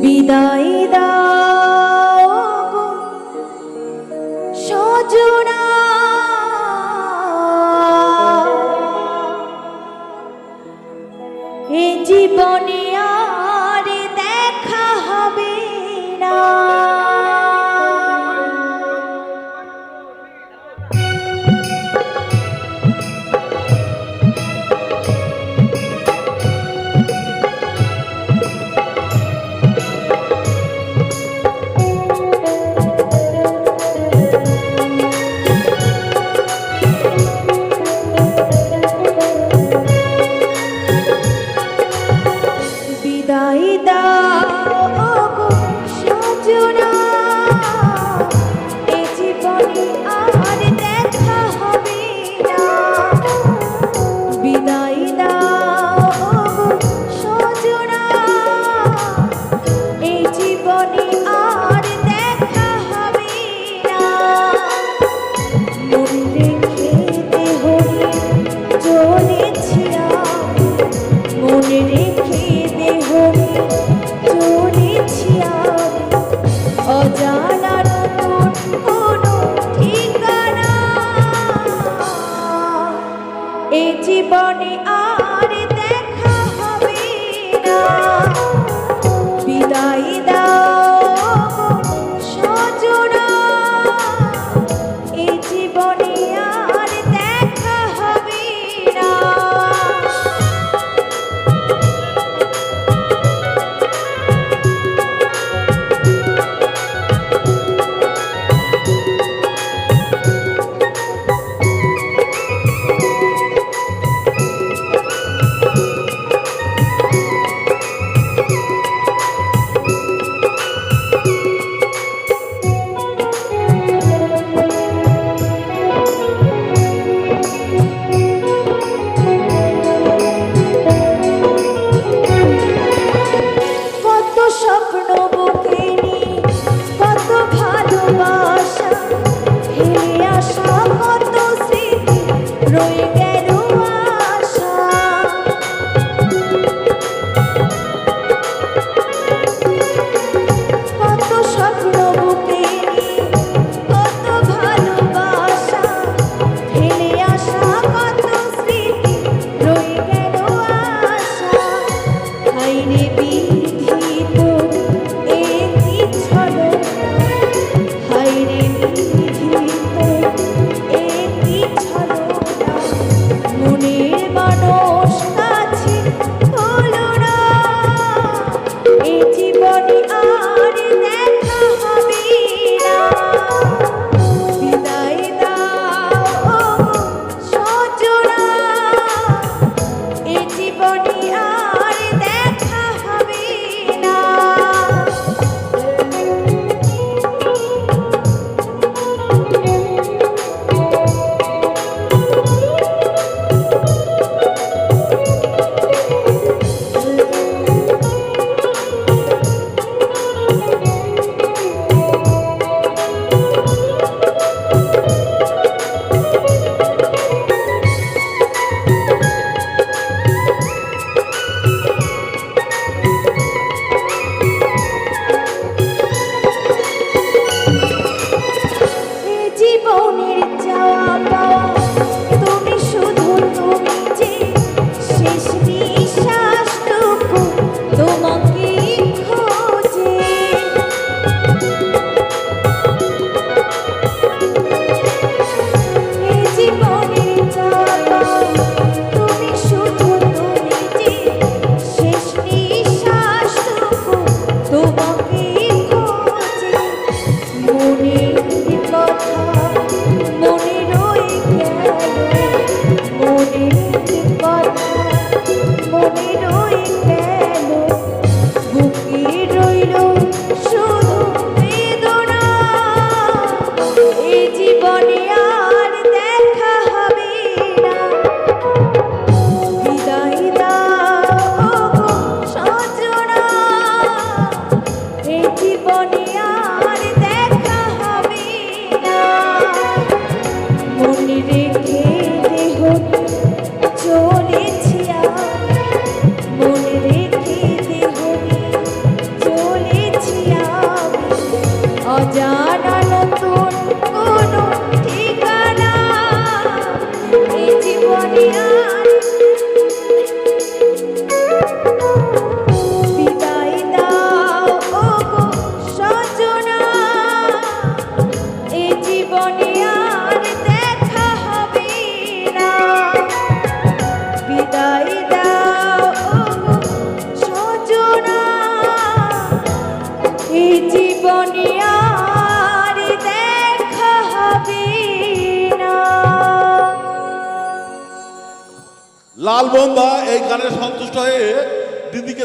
বিদায় দাও সজনা এ জীবনে জীবনে আর দেখা হবে না। বিদায় অজানা নতুন কোনো ঠিকানা এই জীবনে লাল বন্ধা এই গানে সন্তুষ্ট হয়ে দিদিকে